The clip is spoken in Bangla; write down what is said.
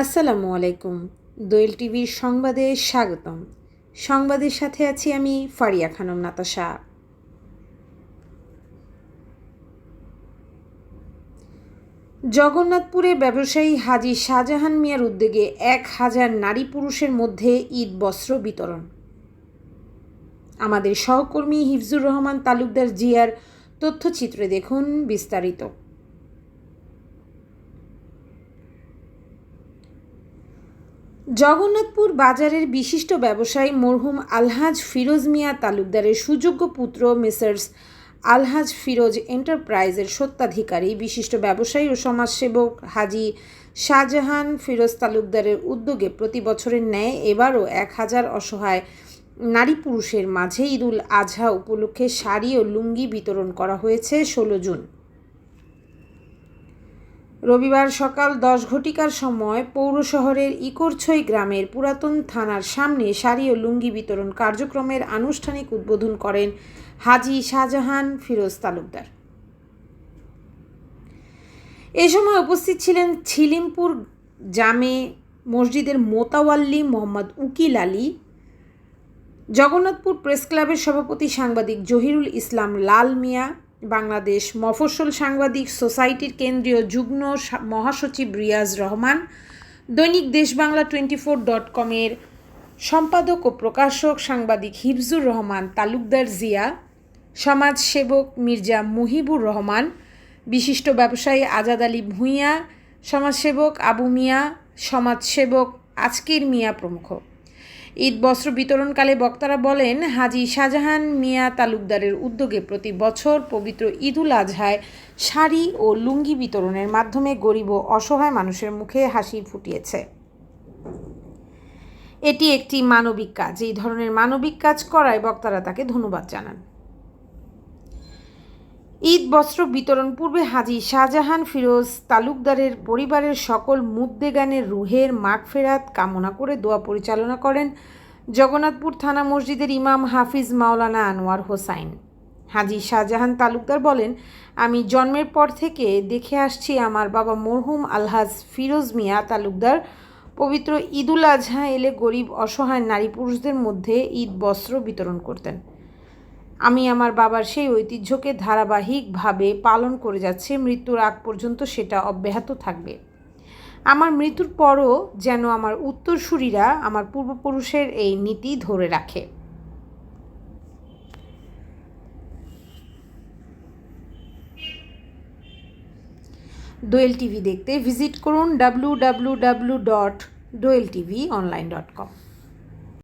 আসসালামু আলাইকুম। দোয়েল টিভির সংবাদে স্বাগতম। সংবাদের সাথে আছি আমি ফারিয়া খানম নাতাশা। জগন্নাথপুরে ব্যবসায়ী হাজি শাহজাহান মিয়ার উদ্যোগে এক হাজার নারী পুরুষের মধ্যে ঈদ বস্ত্র বিতরণ। আমাদের সহকর্মী হিফজুর রহমান তালুকদার জিয়ার তথ্যচিত্রে দেখুন বিস্তারিত। জগন্নাথপুর বাজারের বিশিষ্ট ব্যবসায়ী মরহুম আলহাজ ফিরোজ মিয়া তালুকদারের সুযোগ্য পুত্র মিসার্স আলহাজ ফিরোজ এন্টারপ্রাইজের সত্ত্বাধিকারী বিশিষ্ট ব্যবসায়ী ও সমাজসেবক হাজি শাহজাহান ফিরোজ তালুকদারের উদ্যোগে প্রতি বছরের ন্যায় এবারও এক হাজার অসহায় নারী পুরুষের মাঝে ঈদুল আজহা উপলক্ষে শাড়ি ও লুঙ্গি বিতরণ করা হয়েছে ষোলো জুন। রবিবার সকাল দশ ঘটিকার সময় পৌর শহরের ইকরছই গ্রামের পুরাতন থানার সামনে শাড়ি ও লুঙ্গি বিতরণ কার্যক্রমের আনুষ্ঠানিক উদ্বোধন করেন হাজি শাহজাহান ফিরোজ তালুকদার। এ সময় উপস্থিত ছিলেন ছিলিমপুর জামে মসজিদের মোতাওয়াল্লি মোহাম্মদ উকিল আলী, জগন্নাথপুর প্রেস ক্লাবের সভাপতি সাংবাদিক জহিরুল ইসলাম লাল মিয়া বাংলাদেশ মফস্বল সাংবাদিক সোসাইটির কেন্দ্রীয় যুগ্ম মহাসচিব রিয়াজ রহমান, দৈনিক দেশ বাংলা টোয়েন্টি ফোর ডট কমের সম্পাদক ও প্রকাশক সাংবাদিক হিফজুর রহমান, তালুকদার জিয়া, সমাজসেবক মির্জা মুহিবুর রহমান, বিশিষ্ট ব্যবসায়ী আজাদ আলী ভূঁইয়া, সমাজসেবক আবু মিয়া, সমাজসেবক আজকের মিয়া প্রমুখ। ঈদ বস্ত্র বিতরণকালে বক্তারা বলেন, হাজি শাহজাহান মিয়া তালুকদারের উদ্যোগে প্রতি বছর পবিত্র ঈদুল আজহায় শাড়ি ও লুঙ্গি বিতরণের মাধ্যমে গরিব ও অসহায় মানুষের মুখে হাসি ফুটিয়েছে। এটি একটি মানবিক কাজ। এই ধরনের মানবিক কাজ করায় বক্তারা তাকে ধন্যবাদ জানান। ঈদ বস্ত্র বিতরণ পূর্বে হাজি শাহজাহান ফিরোজ তালুকদারের পরিবারের সকল মুদ্দেগানের রুহের মাগফেরাত কামনা করে দোয়া পরিচালনা করেন জগন্নাথপুর থানা মসজিদের ইমাম হাফিজ মাওলানা আনোয়ার হোসাইন। হাজি শাহজাহান তালুকদার বলেন, আমি জন্মের পর থেকে দেখে আসছি আমার বাবা মরহুম আলহাজ ফিরোজ মিয়া তালুকদার। পবিত্র ঈদুল আজহা এলে গরিব অসহায় নারী পুরুষদের মধ্যে ঈদ বস্ত্র বিতরণ করতেন। আমি আমার বাবার সেই ঐতিহ্যকে ধারাবাহিকভাবে পালন করে যাচ্ছে, মৃত্যুর আগ পর্যন্ত সেটা অব্যাহত থাকবে। আমার মৃত্যুর পরও যেন আমার উত্তরসূরিরা আমার পূর্বপুরুষের এই নীতি ধরে রাখে। দোয়েল টিভি দেখতে ভিজিট করুন W W W dot Doel TV online dot com.